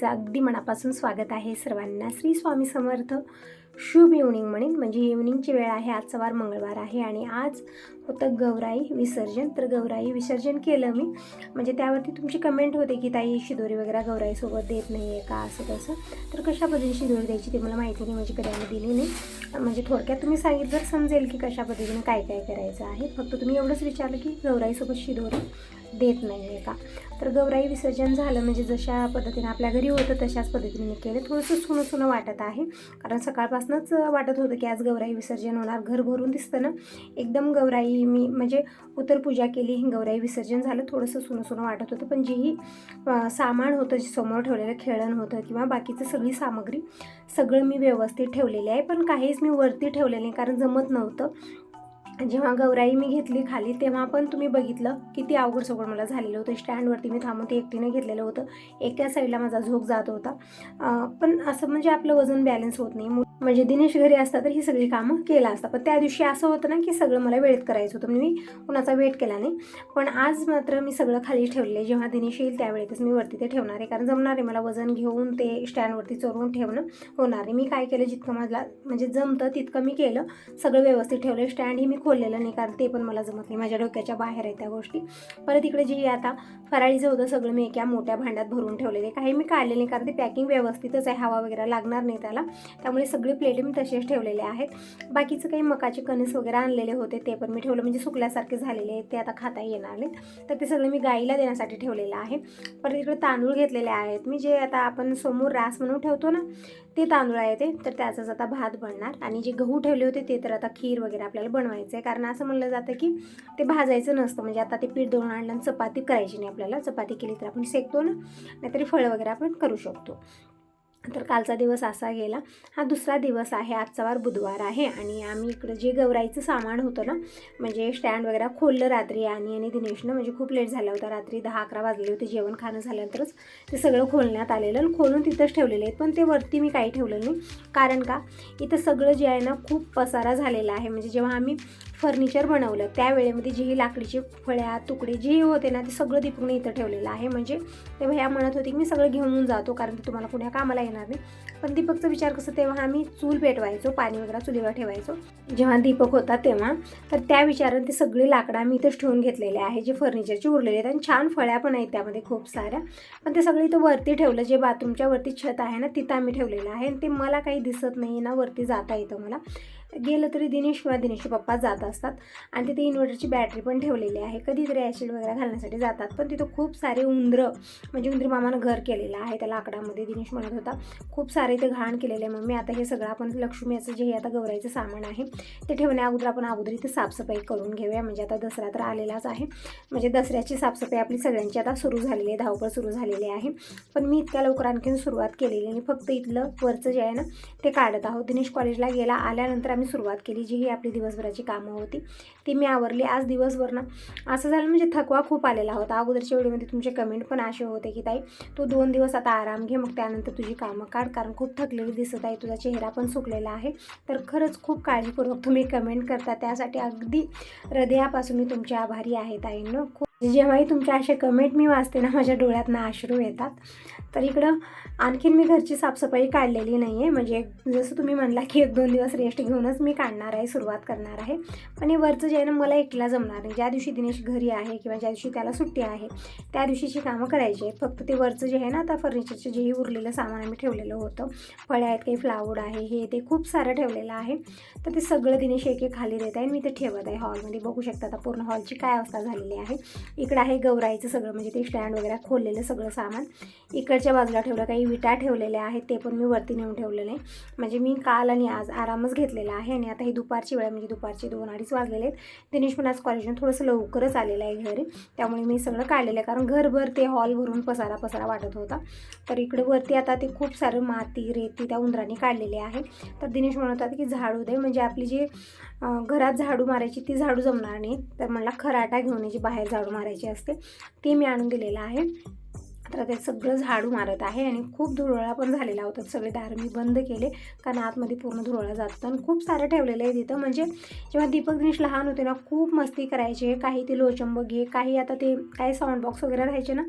तुमचं अगदी मनापासून स्वागत आहे सर्वांना. श्री स्वामी समर्थ. शुभ इव्हनिंग म्हणेन. म्हणजे इव्हनिंगची वेळ आहे. आज सवार मंगळवार आहे आणि आज होतं गौराई विसर्जन. तर गौराई विसर्जन केलं मी. म्हणजे त्यावरती तुमची कमेंट होते की ताई शिदोरी वगैरे गौराईसोबत देत नाही आहे का? असं तसं. तर कशा पद्धतीने शिदोरी द्यायची ते मला माहिती नाही. म्हणजे कधी आम्ही दिली नाही. म्हणजे थोडक्यात तुम्ही सांगितलं समजेल की कशा पद्धतीने काय काय करायचं आहे. फक्त तुम्ही एवढंच विचारलं की गौराईसोबत शिदोरी देत नाही आहे का? तर गौराई विसर्जन झालं म्हणजे जशा पद्धतीने आपल्या घरी होतं तशाच पद्धतीने मी केलं. थोडंसं सुनं सुनं वाटत आहे. कारण सकाळपासूनच वाटत होतं की आज गौराई विसर्जन होणार घर भरून दिसतं ना? एकदम गौराई मी म्हणजे उतर पूजा केली गौराई विसर्जन झालं थोडंसं सुनं सुनं वाटत होतं. पण जेही सामान होतं जे समोर ठेवलेलं खेळण होतं किंवा बाकीचं सगळी सामग्री सगळं मी व्यवस्थित ठेवलेली आहे. पण काहीच मी वरती ठेवलेलं नाही कारण जमत नव्हतं. जेव्हा गौराई मी घेतली खाली तेव्हा पण तुम्ही बघितलं किती अवघड सगळं मला झालेलं होतं. स्टँडवरती मी थांबून ते एकटीनं घेतलेलं होतं. एका साईडला माझा झोक जात होता. पण असं म्हणजे आपलं वजन बॅलन्स होत नाही. म्हणजे दिनेश घरी असता तर ही सगळी कामं केला असता. पण त्या दिवशी असं होतं ना की सगळं मला वेळेत करायचं होतं. म्हणजे मी कुणाचा वेट केला नाही. पण आज मात्र मी सगळं खाली ठेवले जेव्हा दिनेश येईल त्यावेळेतच मी वरती ते ठेवणार आहे. कारण जमणार आहे मला वजन घेऊन ते स्टँडवरती चोरून ठेवणं होणार आहे. मी काय केलं? जितकं मला म्हणजे जमतं तितकं मी केलं. सगळं व्यवस्थित ठेवलं स्टँड ही मी खोललेलं नाही कारण ते पण मला जमत नाही. माझ्या डोक्याच्या बाहेर आहे त्या गोष्टी. परत इकडे जे आता फराळीचं होतं सगळं मी एका मोठ्या भांड्यात भरून ठेवलेले काही मी काढले नाही कारण ते पॅकिंग व्यवस्थितच आहे. हवा वगैरे लागणार नाही त्याला. त्यामुळे सगळं प्लेट मी तसेच ठेवलेले आहेत. बाकीचं काही मकाचे कणस वगैरे आणलेले होते ते पण मी ठेवलं. म्हणजे सुकल्यासारखे झालेले आहेत ते आता खाता येणार नाहीत. तर ते सगळं मी गाईला देण्यासाठी ठेवलेलं आहे. परत इकडे तांदूळ घेतलेले आहेत. मी जे आता आपण समोर रास म्हणून ठेवतो ना ते तांदूळ आहे ते. तर त्याचाच आता भात बनणार. आणि जे गहू ठेवले होते ते तर आता खीर वगैरे आपल्याला बनवायचं आहे. कारण असं म्हणलं जातं की ते भाजायचं नसतं. म्हणजे आता ते पीठ दळून आणलं आणि चपाती करायची नाही आपल्याला. चपाती केली तर आपण सेकतो ना नाहीतरी फळं वगैरे आपण करू शकतो. तर कालचा दिवस असा गेला. हा दुसरा दिवस आहे. आजचा वार बुधवार आहे. आणि आम्ही इकडं जे गौराईचं सामान होतं ना म्हणजे स्टँड वगैरे खोललं रात्री आणि आणि दिनेशनं म्हणजे खूप लेट झाला होता. रात्री दहा अकरा वाजले होते. जेवण खाणं झाल्यानंतरच ते सगळं खोलण्यात आलेलं आणि खोलून तिथंच ठेवलेलं आहे. पण ते वरती मी काही ठेवलं नाही. कारण का? इथं सगळं जे आहे ना खूप पसारा झालेला आहे. म्हणजे जेव्हा आम्ही फर्निचर बनवलं त्या वेळेमध्ये जे लाकडीचे फळ्या तुकडे जे होते ना ते सगळं दीपकने इथं ठेवलेलं आहे. म्हणजे तेव्हा ह्या म्हणत होती की मी सगळं घेऊन जातो कारण ते तुम्हाला कुण्या कामाला येणार नाही. पण दीपकचा विचार कसं तेव्हा आम्ही चूल पेटवायचो पाणी वगैरे चुलीवर ठेवायचो. जेव्हा दीपक होता तेव्हा तर त्या विचाराने ते सगळे लाकडं आम्ही इथंच ठेवून घेतलेले आहे जे फर्निचरचे उरलेले आहेत. आणि छान फळ्या पण आहेत त्यामध्ये खूप साऱ्या. पण ते सगळे इथं वरती ठेवलं जे बाथरूमच्या वरती छत आहे ना तिथं आम्ही ठेवलेलं आहे. आणि ते मला काही दिसत नाही ना वरती जाता येतं मला. गेलं तरी दिनेश किंवा दिनेशचे पप्पा जात असतात. आणि तिथे इन्व्हर्टरची बॅटरी पण ठेवलेली आहे. कधीतरी ॲसिड वगैरे घालण्यासाठी जातात. पण तिथं खूप सारे उंदरं म्हणजे उंदरी मामानं घर केलेलं आहे. त्या लाकडामध्ये दिनेश म्हणत होता खूप सारे ते घाण केलेले आहे मम्मी. आता हे सगळं आपण लक्ष्मीचं जे हे आता गौराईचं सामान आहे ते ठेवण्या अगोदर आपण अगोदर इथे साफसफाई करून घेऊया. म्हणजे आता दसरा तर आलेलाच आहे. म्हणजे दसऱ्याची साफसफाई आपली सगळ्यांची आता सुरू झालेली आहे. धावपळ सुरू झालेली आहे. पण मी इतक्या लवकर आणखीन सुरुवात केलेली आणि फक्त इथलं वरचं जे आहे ना ते काढत आहोत. दिनेश कॉलेजला गेला. आल्यानंतर मी सुरुवात केली जी ही आपली दिवसभराची कामं होती ती मी आवरली. आज दिवसभर ना असं झालं म्हणजे थकवा खूप आलेला होता. अगोदरच्या व्हिडिओमध्ये तुमचे कमेंट पण असे होते की ताई तू दोन दिवस आता आराम घे मग त्यानंतर तुझी कामं काढ कारण खूप थकलेली दिसत आहे तुझा चेहरा पण सुकलेला आहे. तर खरंच खूप काळजीपूर्वक तुम्ही कमेंट करता. त्यासाठी अगदी हृदयापासून मी तुमचे आभारी आहे ताईंनो. खूप जेव्हाही तुमचे असे कमेंट मी वाचते ना माझ्या डोळ्यातनं अश्रू येतात. तर इकडं आणखीन मी घरची साफसफाई काढलेली नाही आहे म्हणजे जसं तुम्ही म्हणला की एक दोन दिवस रेस्ट घेऊनच मी काढणार आहे सुरुवात करणार आहे. पण हे वरचं जे आहे ना मला एकटीला जमणार नाही. ज्या दिवशी दिनेश घरी आहे किंवा ज्या दिवशी त्याला सुट्टी आहे त्या दिवशीची कामं करायची आहेत. फक्त ते वरचं जे आहे ना आता फर्निचरचं जेही उरलेलं सामान आम्ही ठेवलेलं होतं. फळे आहेत काही फ्लावड आहे हे ते खूप सारं ठेवलेलं आहे. तर ते सगळं दिनेश एक एक खाली देत आहे मी ते ठेवत आहे हॉलमध्ये बघू शकता आता पूर्ण हॉलची काय अवस्था झालेली आहे. इकडं आहे गौराईचं सगळं म्हणजे ते स्टँड वगैरे खोललेलं सगळं सामान. इकडच्या बाजूला ठेवलं काही विटा ठेवलेल्या आहेत ते पण मी वरती नेऊन ठेवलेलं आहे. म्हणजे मी काल आणि आज आरामच घेतलेला आहे आणि आता ही दुपारची वेळ म्हणजे दुपारचे दोन अडीच वाजलेले आहेत. दिनेश पण आज कॉलेजून थोडंसं लवकरच आलेलं आहे घरी. त्यामुळे मी सगळं काढलेलं आहे कारण घरभर ते हॉल भरून पसारा पसारा वाटत होता. तर इकडे वरती आता ते खूप सारं माती रेती त्या उंदरांनी काढलेले आहे. तर दिनेश म्हणत होता की झाडू दे म्हणजे आपली जी घरात झाडू मारायची ती झाडू जमणार नाही. तर म्हणला खराटा घेऊन जी बाहेर झाडू मारायची असते ती मी आणून दिलेलं आहे. तर ते सगळं झाडू मारत आहे आणि खूप धुरोळा पण झालेला होता. सगळे दार मी बंद केले कारण आतमध्ये पूर्ण धुरोळा जातो आणि खूप सारं ठेवलेलं आहे तिथं. म्हणजे जेव्हा दीपक दिनेश लहान होते ना खूप मस्ती करायचे. काही ते लोचंबक घे काही आता ते काही साऊंड बॉक्स वगैरे राहायचे ना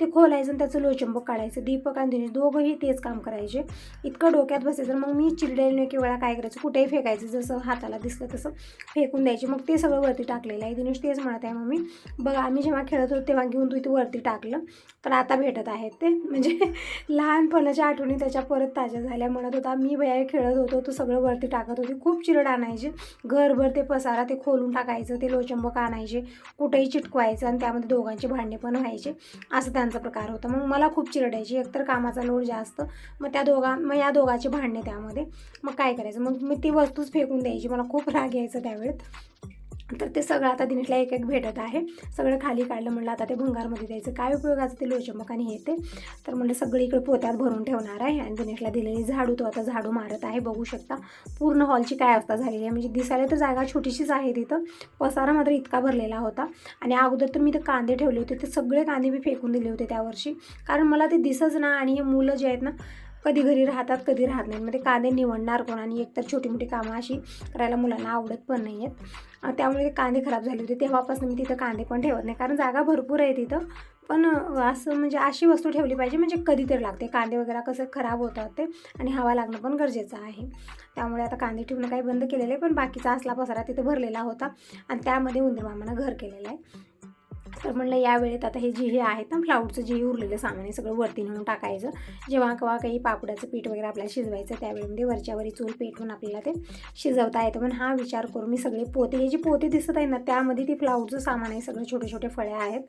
ते खोलायचं आणि त्याचं लोचंबक काढायचं. दीपक आणि दिनेश दोघंही तेच काम करायचे. इतकं डोक्यात बसायचं. मग मी चिरडेल की वेळा काय करायचं? कुठेही फेकायचं. जसं हाताला दिसलं तसं फेकून द्यायचे. मग ते सगळं वरती टाकलेलं आहे. दिनेश तेच म्हणत आहे मम्मी बघ आम्ही जेव्हा खेळत होतो तेव्हा घेऊन तू इथे वरती टाकलं. तर आता भेटत आहेत ते. म्हणजे लहानपणाच्या आठवणी त्याच्या परत ताज्या झाल्या. म्हणत होता मी भया खेळत होतो. तो सगळं वरती टाकत होती. खूप चिरड आणायची. घरभर ते पसारा ते खोलून टाकायचं. ते लोचंबक आणायचे. कुठेही चिटकवायचं आणि त्यामध्ये दोघांचे भांडे पण व्हायचे. असं त्यांचा प्रकार होता. मग मला खूप चिरडायची एकतर कामाचा लोड जास्त. मग त्या दोघा मग या दोघांचे भांडणे त्यामध्ये. मग काय करायचं? मग मी ती वस्तूच फेकून द्यायची. मला खूप राग यायचा त्यावेळेत. तर ते सगळं आता दिनेशला एक एक भेटत आहे. सगळं खाली काढलं म्हणलं आता ते भंगारमध्ये द्यायचं. काय उपयोगाचं ते लोचमक आणि हे ते? तर म्हणलं सगळी इकडे पोत्यात भरून ठेवणार आहे आणि दिनेशला दिलेली झाडू तो आता झाडू मारत आहे. बघू शकता पूर्ण हॉलची काय अवस्था झालेली आहे. म्हणजे दिसायला तर जागा छोटीशीच आहे तिथं. पसारा मात्र इतका भरलेला होता. आणि अगोदर तर मी ते कांदे ठेवले होते. ते सगळे कांदे मी फेकून दिले होते त्या वर्षी. कारण मला ते दिसच ना आणि हे मुलं जे आहेत ना कधी घरी राहतात कधी राहत नाहीत. मग ते कांदे निवडणार कोण आणि एकतर छोटी मोठी कामं अशी करायला मुलांना आवडत पण नाही आहेत त्यामुळे ते कांदे खराब झाले होते. तेव्हापासून मी तिथं कांदे पण ठेवत नाही. कारण जागा भरपूर आहे तिथं. पण असं म्हणजे अशी वस्तू ठेवली पाहिजे म्हणजे कधीतरी लागते. कांदे वगैरे कसं खराब होतात ते आणि हवा लागणं पण गरजेचं आहे. त्यामुळे आता कांदे ठेवणं काही बंद केलेलं आहे. पण बाकीचा असला पसारा तिथं भरलेला होता आणि त्यामध्ये उंदीर मामानं घर केलेलं आहे. तर म्हणलं या वेळेत आता हे जे हे आहेत ना फ्लाऊडचं जे उरलेलं सामान आहे सगळं वरती नेऊन टाकायचं. जेव्हा केव्हा काही पापडाचं पीठ वगैरे आपल्याला शिजवायचं त्यावेळेमध्ये वरच्यावरी चूल पेटवून आपल्याला ते शिजवता येतं. पण हा विचार करून मी सगळे पोते हे जे पोते दिसत आहे ना त्यामध्ये ती फ्लाऊडचं सामान आहे सगळे छोटे छोटे फळे आहेत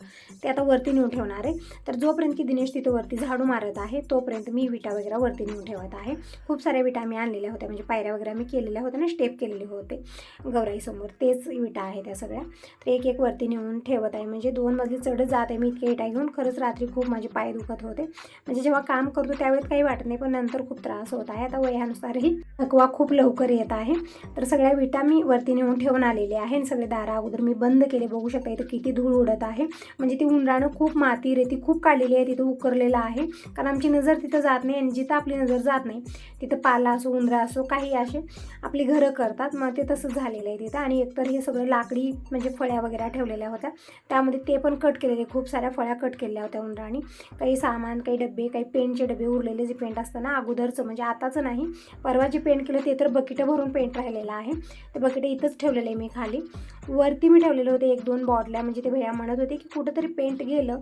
ते आता वरती नेऊन ठेवणार आहे. तर जोपर्यंत की दिनेश तिथं वरती झाडू मारत आहे तोपर्यंत मी विटा वगैरे वरती नेऊन ठेवत आहे. खूप साऱ्या विटा मी आणलेल्या होत्या म्हणजे पायऱ्या वगैरे मी केलेल्या होत्या ना स्टेप केलेले होते. गौराईसमोर तेच विटा आहे त्या सगळ्या. तर एक एक वरती नेऊन ठेवत आहे म्हणजे दोन मजली चढत जात आहे. मी इतके इटा घेऊन खरंच रात्री खूप माझे पाय दुखत होते. म्हणजे जेव्हा काम करतो त्यावेळेस काही वाटत नाही पण नंतर खूप त्रास होत आहे. आता वयानुसारही थकवा खूप लवकर येत आहे. तर सगळ्या विटा मी वरती नेऊन ठेवून आलेले आहे आणि सगळे दारा अगोदर मी बंद केले. बघू शकता इथं किती धूळ उडत आहे. म्हणजे ती उंदरानं खूप माती रेती खूप काढलेली आहे. तिथं उकरलेलं आहे. कारण आमची नजर तिथं जात नाही आणि जिथं आपली नजर जात नाही तिथं पाला असो उंदरा असो काही असे आपली घरं करतात. मग ते तसंच झालेलं आहे तिथं. आणि एकतर हे सगळं लाकडी म्हणजे फळ्या वगैरे ठेवलेल्या होत्या. त्यामध्ये ते पण कट केलेले खूप साऱ्या फळ्या कट केलेल्या होत्या उंदराने. काही सामान काही डबे काही पेंटचे डबे उरलेले जे पेंट असतं ना अगोदरचं म्हणजे आताचं नाही. परवा जे पेंट केलं ते तर बकेटं भरून पेंट राहिलेलं आहे. ते बकेटं इथंच ठेवलेलं आहे मी खाली. वरती मी ठेवलेले होते एक दोन बॉटल्या म्हणजे ते भैया म्हणत होते की कुठंतरी पेंट गेलं.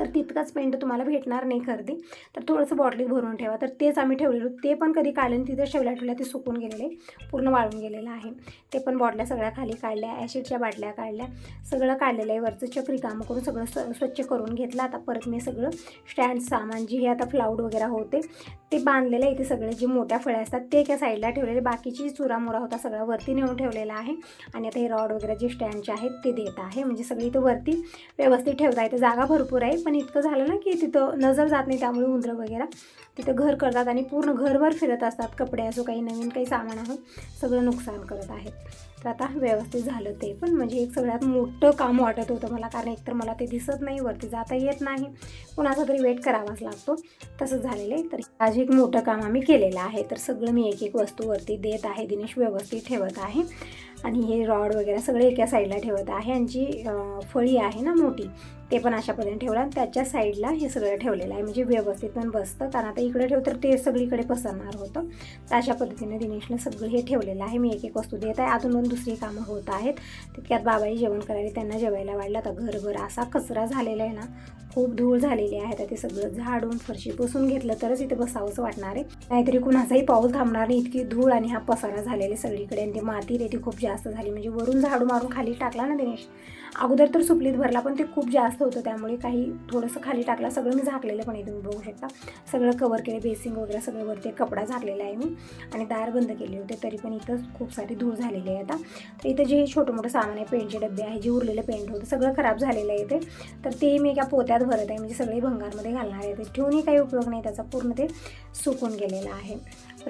तर तितकाच पेंट तुम्हाला भेटणार नाही खरेदी. तर थोडंसं बॉटलीत भरून ठेवा. तर तेच आम्ही ठेवलेलो ते पण कधी काढले तिथं ठेवल्या ठेवल्या ते सुकून गेलेले. पूर्ण वाळून गेलेलं आहे. ते पण बॉटल्या सगळ्या खाली काढल्या. ॲशिडच्या बाटल्या काढल्या. सगळं काढलेलं आहे. वरचं चक्री कामं करून सगळं स स्वच्छ करून घेतलं. आता परत मी सगळं स्टँड सामान जे हे आता फ्लाऊड वगैरे होते ते बांधलेलं आहे. इथे सगळे जे मोठ्या फळ्या असतात ते एका साईडला ठेवलेले. बाकीची चुरामुरा होता सगळा वरती नेऊन ठेवलेला आहे. आणि आता हे रॉड वगैरे जे स्टँडचे आहेत ते देत आहे. म्हणजे सगळी इथं वरती व्यवस्थित ठेवता येते. जागा भरपूर आहे पण इतकं झालं ना की तिथं नजर जात नाही त्यामुळे उंदरं वगैरे. तिथं घर करतात आणि पूर्ण घरभर फिरत असतात. कपडे असो काही नवीन काही सामान असो सगळं नुकसान करत आहेत. तर आता व्यवस्थित झालं ते पण. म्हणजे एक सगळ्यात मोठं काम वाटत होतं मला. कारण एकतर मला ते दिसत नाही वरती जाता येत नाही. कुणाचा तरी वेट करावाच लागतो. तसंच झालेलं आहे. तर आज एक मोठं काम आम्ही केलेलं आहे. तर सगळं मी एक एक वस्तू वरती देत आहे. दिनेश व्यवस्थित ठेवत आहे. आणि हे रॉड वगैरे सगळे एका साईडला ठेवत आहे. आणि जी फळी आहे ना मोठी ते पण अशा पद्धतीने ठेवलं. आणि त्याच्या साईडला हे सगळं ठेवलेलं आहे. म्हणजे व्यवस्थित पण बसतं. कारण आता इकडे ठेव तर ते सगळीकडे पसरणार होतं. तर अशा पद्धतीने दिनेशनं सगळं हे ठेवलेलं आहे. मी एक एक वस्तू देत आहे. अजून दोन दुसरी कामं होत आहेत. तितक्यात बाबाई जेवण करायला त्यांना जेवायला वाढलं आता घरभर असा कचरा झालेला आहे ना. खूप धूळ झालेली आहे. आता ते सगळं झाडून फरशी पुसून घेतलं तरच इथे बसावंसं वाटणार आहे. नाहीतरी कुणाचाही पाऊस थांबणार नाही. इतकी धूळ आणि हा पसारा झालेले सगळीकडे. आणि ते माती रेती खूप जास्त झाली. म्हणजे वरून झाडू मारून खाली टाकला ना दिनेश. अगोदर तर सुपलीत भरला पण ते खूप जास्त होतं त्यामुळे काही थोडंसं खाली टाकलं. सगळं मी झाकलेलं पण आहे तुम्ही बघू शकता. सगळं कवर केलं बेसिंग वगैरे सगळं वरती कपडा झाकलेला आहे मी आणि दार बंद केले होते तरी पण इथं खूप सारी धूळ झालेली आहे आता. तर इथं जे छोटं मोठं सामान आहे पेंटचे डबे आहे जे उरलेलं पेंट होतं सगळं खराब झालेलं आहे ते तर ते मी एका पोत्यात भरत आहे म्हणजे सगळे भंगारमध्ये घालणार आहे. ते ठेवूनही काही उपयोग नाही त्याचा पूर्ण ते सुकून गेलेला आहे.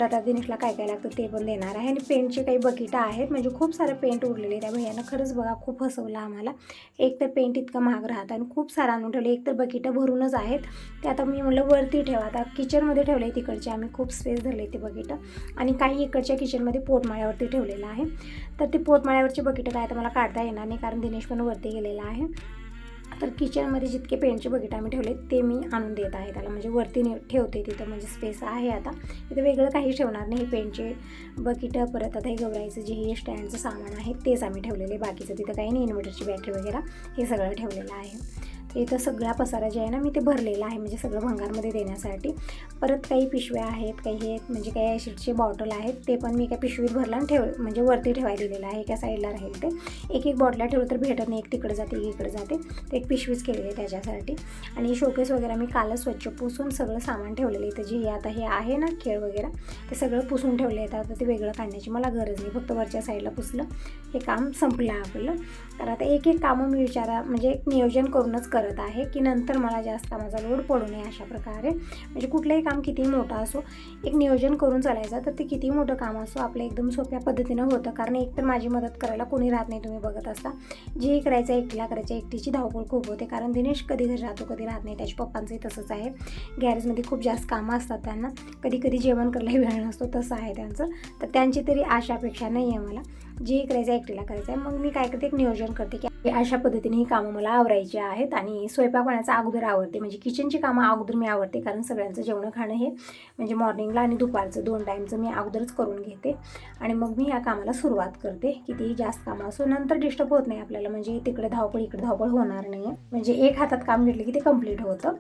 तर दिनेशला काय काय लागतं ते पण देणार आहे. आणि पेंटचे काही बकेटं आहेत. म्हणजे खूप सारे पेंट उरलेले त्या भैयानं. खरंच बघा खूप हसवलं आम्हाला. एक तर पेंट इतकं महाग राहतं आणि खूप सारं आणून ठेवलं. एक तर बकेटं भरूनच आहेत. ते आता मी म्हटलं वरती ठेवा. आता किचनमध्ये ठेवले तिकडचे. आम्ही खूप स्पेस धरले ते बकेटं. आणि काही इकडच्या किचनमध्ये पोटमाळ्यावरती ठेवलेलं आहे. तर ते पोटमाळ्यावरची बकेटं काय आता मला काढता येणार नाही कारण दिनेश पण वरती गेलेला आहे. तर किचनमध्ये जितके पेंटचे बकेट आम्ही ठेवले ते मी आणून देत आहे त्याला. म्हणजे वरती ने ठेवते तिथं म्हणजे स्पेस आहे आता. तिथं वेगळं काही ठेवणार नाही पेंटचे बकेटं परत आता हे गवरायचं जे हे स्टँडचं सामान आहे तेच आम्ही ठेवलेले. बाकीचं तिथं काही नाही इन्व्हर्टरची बॅटरी वगैरे हे सगळं ठेवलेलं आहे. इथं सगळा पसारा जे आहे ना मी ते भरलेला आहे म्हणजे सगळं भंगारमध्ये देण्यासाठी. परत काही पिशव्या आहेत काही हे म्हणजे काही ॲशिडचे बॉटल आहेत ते पण मी एका पिशवीत भरला आणि ठेव म्हणजे वरती ठेवायला दिलेलं आहे एका साईडला राहील ते. एक एक बॉटला ठेवलं तर भेटत नाही एक तिकडे जाते एक इकडे जाते. तर एक पिशवीच केलेली आहे त्याच्यासाठी. आणि शोकेस वगैरे मी कालच स्वच्छ पुसून सगळं सामान ठेवलेलं आहे. जे हे आता हे आहे ना खेळ वगैरे ते सगळं पुसून ठेवले आहेत. आता ते वेगळं काढण्याची मला गरज नाही. फक्त वरच्या साईडला पुसलं हे काम संपलं आपलं. तर आता एक एक कामं मी विचारा म्हणजे एक नियोजन करूनच कर करत आहे की नंतर मला जास्त कामाचा लोड पडू नये अशा प्रकारे. म्हणजे कुठलंही काम कितीही मोठं असो एक नियोजन करून चालायचं तर ते कितीही मोठं काम असो आपलं एकदम सोप्या पद्धतीनं होतं. कारण एकतर माझी मदत करायला कोणी राहत नाही तुम्ही बघत असता. जे करायचं एकटीला करायचं एकटीची धावपळ खूप होते. कारण दिनेश कधी घरी राहतो कधी राहत नाही. त्याच्या पप्पांचंही तसंच आहे. गॅरेजमध्ये खूप जास्त कामं असतात त्यांना. कधी कधी जेवण करायला वेळ नसतो तसं आहे त्यांचं. तर त्यांची तरी आशा अपेक्षा नाही आहे मला. जे करायचं एकटीला करायचं आहे. मग मी काय करते एक नियोजन करते की अशा पद्धतीने ही कामं मला आवरायची आहेत आणि स्वयंपाक बनायचं अगोदर आवडते. म्हणजे किचनची कामं अगोदर मी आवडते कारण सगळ्यांचं जेवणं खाणं हे म्हणजे मॉर्निंगला आणि दुपारचं दोन टाईमचं मी अगोदरच करून घेते. आणि मग मी या कामाला सुरुवात करते. कितीही जास्त कामं असो नंतर डिस्टर्ब होत नाही आपल्याला. म्हणजे तिकडे धावपळ इकडे धावपळ होणार नाही म्हणजे एक हातात काम घेतलं की ते कंप्लीट होतं.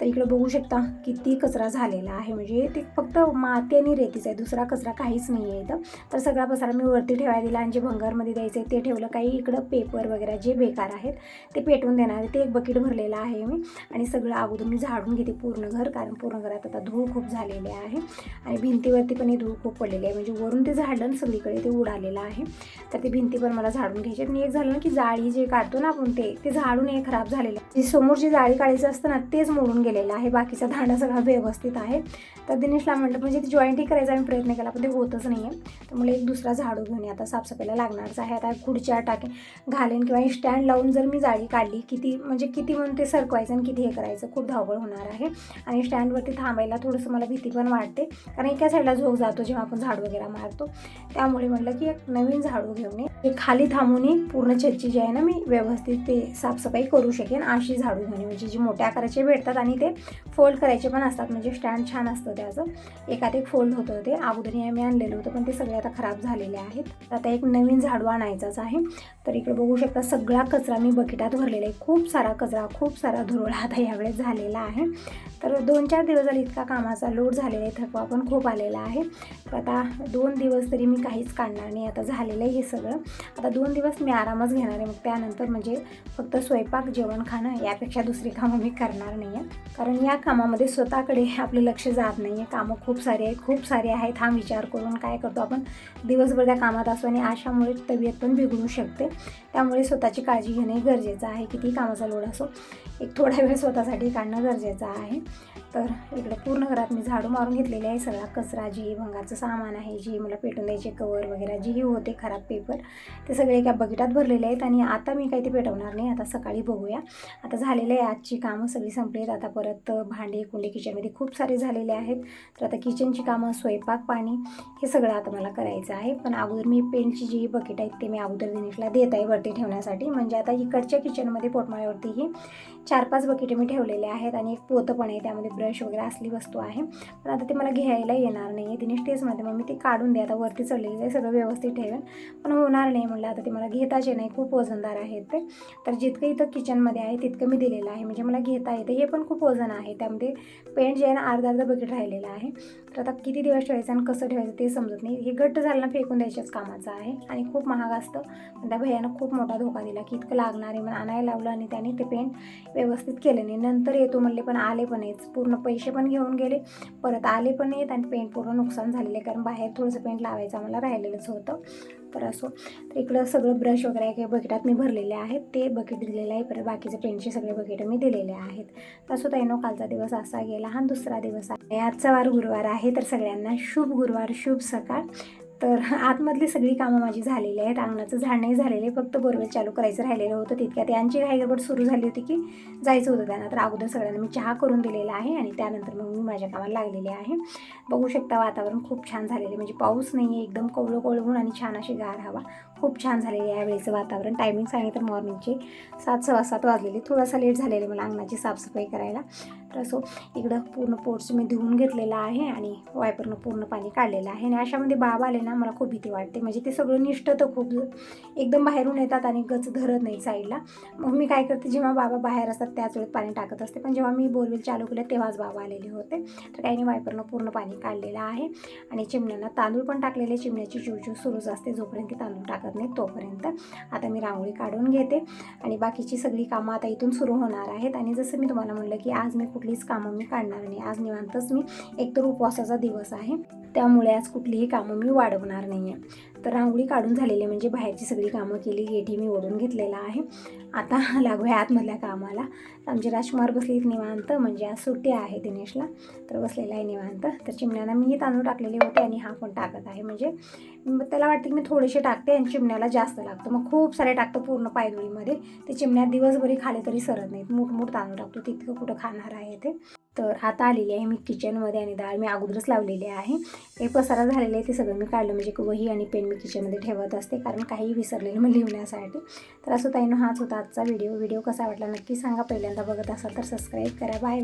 तर इकडे बघू शकता किती कचरा झालेला आहे. म्हणजे ते फक्त माती आणि रेतीचा आहे. दुसरा कचरा काहीच नाही आहे इथं. तर सगळा पसारा मी वरती ठेवायला दिला आणि जे भंगारमध्ये द्यायचं आहे ते ठेवलं. काही इकडं पेपर वगैरे जे बेकार आहेत ते पेटवून देणार आहे. ते एक बकेट भरलेलं आहे मी आणि सगळं अगोदर मी झाडून घेते पूर्ण घर कारण पूर्ण घरात आता धूळ खूप झालेले आहे आणि भिंतीवरती पण ही धूळ खूप पडलेली आहे. म्हणजे वरून ते झाडलं आणि सगळीकडे ते उडालेलं आहे. तर ते भिंती पण मला झाडून घ्यायची आणि एक झालं ना की जाळी जे काढतो ना आपण ते ते झाडून हे खराब झालेलं आहे. जे समोर जी जाळी काढायचं असतं ना तेच मोडून गेलेलं आहे. बाकीचा धांडा सगळा व्यवस्थित आहे. तर दिनेशला म्हटलं म्हणजे ते जॉईंटही करायचा आम्ही प्रयत्न केला पण ते होतच नाही आहे तर मला एक दुसरा झाडू घेऊन ये. आता साफसफाईला लागणारच आहे. आता खुर्च्या टाके घालेन किंवा स्टँड लावून जर मी जाळी काढली किती म्हणजे किती म्हणून ते सरकवायचं आणि किती हे करायचं खूप धावपळ होणार आहे. आणि स्टँडवरती थांबायला थोडंसं मला भीती पण वाटते. कारण एका साईडला झोक जातो जेव्हा आपण झाडू वगैरे मारतो. त्यामुळे म्हटलं की एक नवीन झाडू घेऊन ये. खाली थांबून पूर्ण छज्जी जी आहे ना मी व्यवस्थित ते साफसफाई करू शकेन. अशी झाडू घेऊन म्हणजे जी मोठ्या आकाराचे भेटतात आणि ते फोल्ड करायचे पण असतात. म्हणजे स्टँड छान असतं त्याचं. एकात एक फोल्ड होतं ते. अगोदरही आम्ही आणलेलं होतं पण ते सगळे आता खराब झालेले आहेत. आता एक नवीन झाडू आणायचाच आहे. तर इकडे बघू शकता सगळं सगळा कचरा मी बकेटात भरलेला आहे. खूप सारा कचरा खूप सारा धुरोळा आता यावेळेस झालेला आहे. तर दोन चार दिवस झाले इतका कामाचा लोड झालेला आहे थकवा पण खूप आलेला आहे. तर आता दोन दिवस तरी मी काहीच काढणार नाही. आता झालेलं आहे हे सगळं. आता दोन दिवस मी आरामच घेणार आहे. मग त्यानंतर म्हणजे फक्त स्वयंपाक जेवण खाणं यापेक्षा दुसरी कामं मी करणार नाही आहे कारण या कामामध्ये स्वतःकडे आपलं लक्ष जात नाही आहे कामं खूप सारे आहेत खूप सारे आहेत. हा विचार करून काय करतो आपण? दिवसभर त्या कामात असतो आणि अशामुळे तब्येत पण बिघडू शकते. त्यामुळे स्वतःची काळजी घेणे गरजेचं आहे. किती कामाचा लोड असो एक थोडा वेळ स्वतःसाठी काढणं गरजेचं आहे. तर इकडं पूर्ण घरात मी झाडू मारून घेतलेले आहे. सगळा कचरा जे भंगारचं सामान आहे जे मला पेटून द्यायचे कवर वगैरे जेही होते खराब पेपर ते सगळे एका बकेटात भरलेले आहेत. आणि आता मी काही ते पेटवणार नाही. आता सकाळी बघूया. आता झालेलं आहे आजची कामं. सगळी संपली आहेत आता परत भांडे कुंडे किचनमध्ये खूप सारे झालेले आहेत. तर आता किचनची कामं स्वयंपाक पाणी हे सगळं आता मला करायचं आहे. पण अगोदर मी पेंटची जी बकेट आहेत ते मी अगोदर विनिटला देत आहे वरती ठेवण्यासाठी. म्हणजे आता इकडच्या किचनमध्ये पोटमाळ्यावरतीही चार पाच बकेटे मी ठेवलेले आहेत आणि एक पोतं पण आहे त्यामध्ये ब्रश वगैरे असली वस्तू आहे. पण आता ते मला घ्यायला येणार नाही आहे तिने स्टेजमध्ये मग मी ते काढून दे आता वरती चढलेली आहे सगळं व्यवस्थित ठेवेन. पण होणार नाही म्हणलं आता ते मला घेताच नाही खूप वजनदार आहेत ते. तर जितकं इथं किचनमध्ये आहे तितकं मी दिलेलं आहे. म्हणजे मला घेता येतं. हे पण खूप वजन आहे. त्यामध्ये पेंट जे आहे ना अर्धा अर्धा बकेट राहिलेलं आहे. तर आता किती दिवस ठेवायचं आणि कसं ठेवायचं ते समजत नाही. हे घट्ट झालं ना फेकून द्यायच्याच कामाचं आहे. आणि खूप महाग असतं. त्या भैयानं खूप मोठा धोका दिला. बोललेला की इतकं लागणार आहे म्हणून आणायला लावलं आणि त्याने ते पेंट व्यवस्थित केलं नाही. नंतर येतो म्हणले पण आले पण आहेत पूर्ण पैसे पण घेऊन गेले परत आले पण आहेत आणि पेंट पूर्ण नुकसान झालेलं आहे. कारण बाहेर थोडंसं पेंट लावायचं आम्हाला राहिलेलंच होतं. तर असो. तर इकडं सगळं ब्रश वगैरे काही बकेटात मी भरलेले आहेत. ते बकेट दिलेलं आहे परत बाकीचे पेंटचे सगळे बकेट मी दिलेले आहेत. तर असो ताईनो कालचा दिवस असा गेला हा दुसरा दिवस आहे. आजचा वार गुरुवार आहे. तर सगळ्यांना शुभ गुरुवार शुभ सकाळ. तर आतमधली सगळी कामं माझी झालेली आहेत. अंगणाचं झाड नाही झालेलं आहे. फक्त बोरवेल चालू करायचं राहिलेलं होतं तितक्यात. यांची काही गडबड सुरू झाली होती की जायचं होतं त्यांना. तर अगोदर सगळ्यांना मी चहा करून दिलेला आहे आणि त्यानंतर मग मी माझ्या कामाला लागलेले आहे. बघू शकता वातावरण खूप छान झालेलं आहे. म्हणजे पाऊस नाही आहे एकदम कोवळं कोवळून आणि छान अशी गार हवा. खूप छान झालेली आहे यावेळेचं वातावरण. टायमिंग सांगितलं तर मॉर्निंगचे सात सव्वा सात वाजलेले. थोडासा लेट झालेले मला अंगणाची साफसफाई करायला. तर असो इकडं पूर्ण पोट्स मी धुवून घेतलेलं आहे आणि वायपरनं पूर्ण पाणी काढलेलं आहे. आणि अशामध्ये बाब आले ना मला खूप भीती वाटते. म्हणजे ते सगळं निष्ठतं खूप एकदम बाहेरून येतात आणि गच धरत नाही साईडला. मग मी काय करते जेव्हा बाबा बाहेर असतात त्याच वेळेत पाणी टाकत असते. पण जेव्हा मी बोरवेल चालू केलं तेव्हाच बाबा आलेले होते. तर काही नाही वायपरनं पूर्ण पाणी काढलेलं आहे. आणि चिमण्यांना तांदूळ पण टाकलेले. चिमण्याची चिवचिव सुरूच असते जोपर्यंत की तांदूळ टाकत नाही तोपर्यंत. आता मी रांगोळी काढून घेते आणि बाकीची सगळी कामं आता इथून सुरू होणार आहेत. आणि जसं मी तुम्हाला म्हणलं की आज मी कुठलीच कामं मी काढणार नाही. आज निवांतच मी एकतर उपवासाचा दिवस आहे. त्यामुळे आज कुठलीही कामं मी वाढवणार नाही आहे तर रांगोळी काढून झालेली म्हणजे बाहेरची सगळी कामं केली गेठी मी ओढून घेतलेला आहे. आता लागूया आतमधल्या कामाला. आमचे राजकुमार बसलेत निवांत. म्हणजे आज सुट्टी आहे दिनेशला. तर बसलेला आहे निवांत. तर चिमण्याला मीही तांदूळ टाकलेले होते आणि हा पण टाकत आहे. म्हणजे त्याला वाटते की मी थोडेसे टाकते आणि चिमण्याला जास्त लागतं. मग खूप सारे टाकतो पूर्ण पायदोळीमध्ये ते चिमण्यात दिवसभरी खाले तरी सरत नाहीत. मोठमोठ तांदूळ टाकतो. तितकं कुठं खाणार आहे ते. तर आता आलेली आहे मी किचनमध्ये आणि डाळ मी अगोदरच लावलेली आहे. हे पसारा झालेले आहे ते सगळं मी काढलं. म्हणजे वही आणि पेन मी किचनमध्ये ठेवत असते. कारण काही विसरलेलं मग लिहिण्यासाठी. तर असं ताईनं हाच होता आजचा व्हिडिओ व्हिडिओ कसा वाटला नक्की सांगा. पहिल्यांदा बघत असाल तर सबस्क्राईब करा. बाय